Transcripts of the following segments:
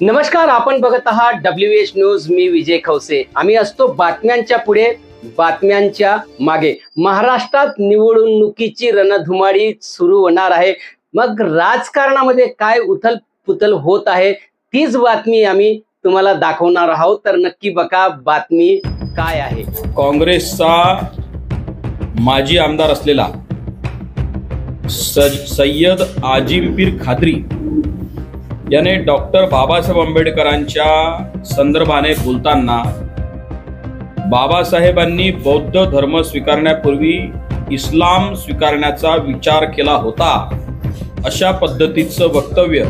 नमस्कार आपण बघत आहात डब्ल्यू एच न्यूज मी विजय खवसे. आम्ही असतो बातम्यांच्या पुढे बातम्यांच्या मागे. महाराष्ट्रात निवडणुकीची रणधुमाळी सुरू होणार आहे. मग राजकारणामध्ये काय उथल पुथल होत आहे तीच बातमी आम्ही तुम्हाला दाखवणार आहोत. तर नक्की बघा बातमी काय आहे. काँग्रेसचा माजी आमदार असलेला स- सय्यद आजिमपीर खाद्री याने डॉक्टर बाबासाहेब आंबेडकरांच्या संदर्भाने बोलताना बाबासाहेबांनी बौद्ध धर्म स्वीकारण्यापूर्वी इस्लाम स्वीकारण्याचा विचार केला होता. अशा पद्धतीचं वक्तव्य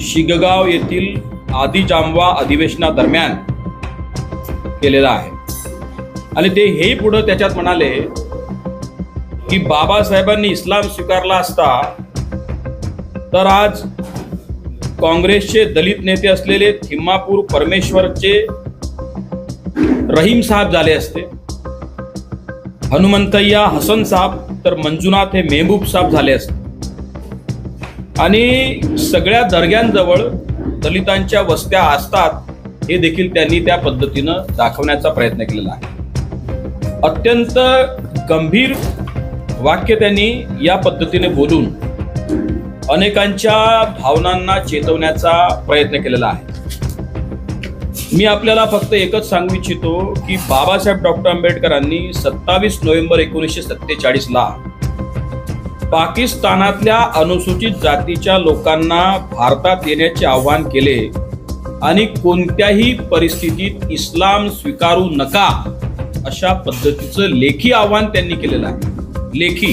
शिगगाव येथील आदिजांबवा अधिवेशनादरम्यान केलेलं आहे. आणि ते हे पुढं त्याच्यात म्हणाले की बाबासाहेबांनी इस्लाम स्वीकारला असता तर आज काँग्रेसचे दलित नेते असलेले थिम्मापूर परमेश्वरचे रहीम साहेब झाले असते. हनुमंतय्या हसन साहेब तर मंजुनाथ हे मेहबूब साहेब झाले असते. आणि सगळ्या दर्ग्यांजवळ दलितांच्या वस्त्या असतात हे देखील त्यांनी त्या पद्धतीनं दाखवण्याचा प्रयत्न केलेला आहे. अत्यंत गंभीर वाक्य त्यांनी या पद्धतीने बोलून अनेकांच्या भावनांना चेतवण्याचा प्रयत्न केलेला आहे. मी आपल्याला फक्त एकच सांगू इच्छितो की बाबासाहेब डॉक्टर आंबेडकरांनी सत्तावीस नोव्हेंबर एकोणीसशे सत्तेचाळीस ला पाकिस्तानातल्या अनुसूचित जातीच्या लोकांना भारतात येण्याचे आवाहन केले आणि कोणत्याही परिस्थितीत इस्लाम स्वीकारू नका अशा पद्धतीचं लेखी आव्हान त्यांनी केलेलं आहे. लेखी.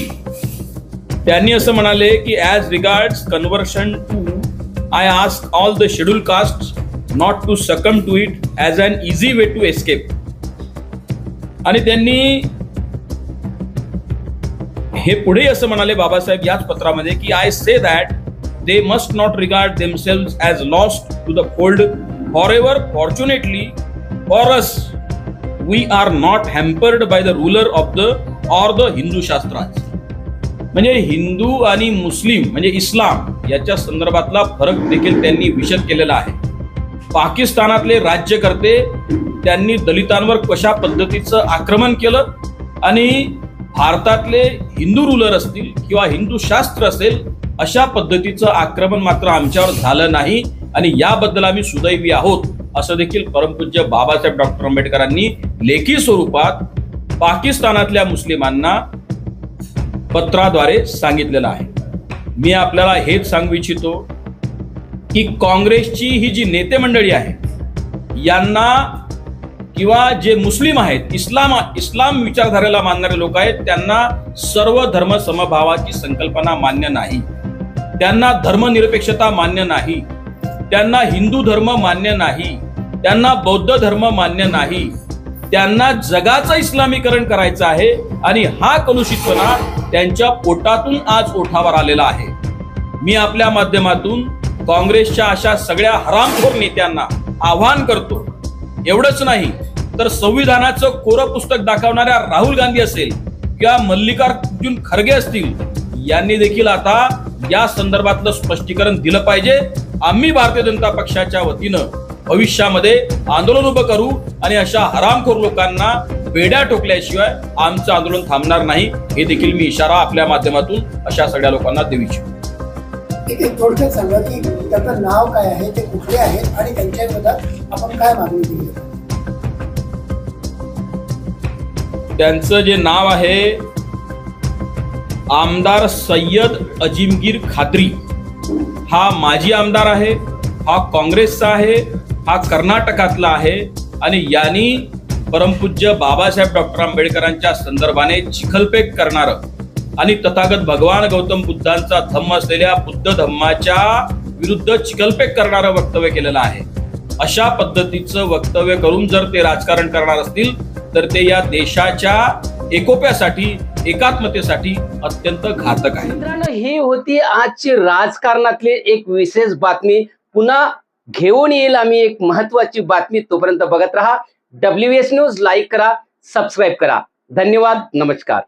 त्यांनी असं म्हणाले की as regards conversion to I ask all the schedule caste not to succumb to it as an easy way to escape आणि त्यांनी हे पुढे असं म्हणाले बाबासाहेब याच पत्रामध्ये की I say that they must not regard themselves as lost to the fold for ever fortunately for us we are not hampered by the ruler of the or the Hindu शास्त्रात म्हणजे हिंदू आणि मुस्लिम म्हणजे इस्लाम याच्या संदर्भातला फरक देखील त्यांनी विशद केलेला आहे. पाकिस्तानातले राज्यकर्ते त्यांनी दलितांवर कशा पद्धतीचं आक्रमण केलं आणि भारतातले हिंदू रुलर असतील किंवा हिंदू शास्त्र असेल अशा पद्धतीचं आक्रमण मात्र आमच्यावर झालं नाही आणि याबद्दल आम्ही सुदैवी आहोत असं देखील परमपूज्य बाबासाहेब डॉक्टर आंबेडकरांनी लेखी स्वरूपात पाकिस्तानातल्या मुस्लिमांना पत्राद्वारे सांगितलेलं आहे. मी आपल्याला हेच सांगू इच्छितो की काँग्रेसची ही जी नेते मंडळी आहे यांना किंवा जे मुस्लिम आहेत इस्लाम इस्लाम विचारधारेला मानणारे लोक आहेत त्यांना सर्व धर्म समभावाची संकल्पना मान्य नाही. त्यांना धर्मनिरपेक्षता मान्य नाही. त्यांना हिंदू धर्म मान्य नाही. त्यांना बौद्ध धर्म मान्य नाही. त्यांना जगाचं इस्लामीकरण करायचं आहे आणि हा कलुषितपणा त्यांच्या पोटातून आज ओठावर आलेला आहे. मी आपल्या माध्यमातून काँग्रेसच्या अशा सगळ्या हरामखोर नेत्यांना आव्हान करतो. एवढंच नाही तर संविधानाचं कोरं पुस्तक दाखवणाऱ्या राहुल गांधी असेल किंवा मल्लिकार्जुन खरगे असतील यांनी देखील आता या संदर्भातलं स्पष्टीकरण दिलं पाहिजे. आम्ही भारतीय जनता पक्षाच्या वतीनं भविष्यामध्ये आंदोलन उभं करू आणि अशा हरामखोर लोकांना बेड्या टोकल्याशिवाय आमचं आंदोलन थांबणार नाही. हे देखील मी इशारा आपल्या माध्यमातून अशा सगळ्या लोकांना देऊ इच्छितो. थोडक्यात सांगा की त्याचं नाव काय आहे ते कुठले आहेत आणि त्यांच्या विरोधात आपण काय मागणी केली? आहे? त्यांचं जे नाव आहे आमदार सय्यद अजिमगीर खात्री. हा माजी आमदार आहे हा काँग्रेसचा आहे हा कर्नाटकातला आहे आणि यांनी परमपूज्य बाबासाहेब डॉक्टर आंबेडकरांच्या संदर्भाने चिखलपेक करणारं आणि तथागत भगवान गौतम बुद्धांचा धम्म असलेल्या बुद्ध धम्माच्या विरुद्ध चिखलपेक करणारं वक्तव्य केलेलं आहे. अशा पद्धतीचं वक्तव्य करून जर ते राजकारण करणार असतील तर ते या देशाच्या एकोप्यासाठी एकात्मतेसाठी अत्यंत घातक आहे. मित्रांनो ही होती आजची राजकारणातली एक विशेष बातमी. पुन्हा घेऊन येईल आम्ही एक महत्वाची बातमी तोपर्यंत बघत राहा. डब्ल्यू एस न्यूज लाईक करा सबस्क्राईब करा. धन्यवाद नमस्कार.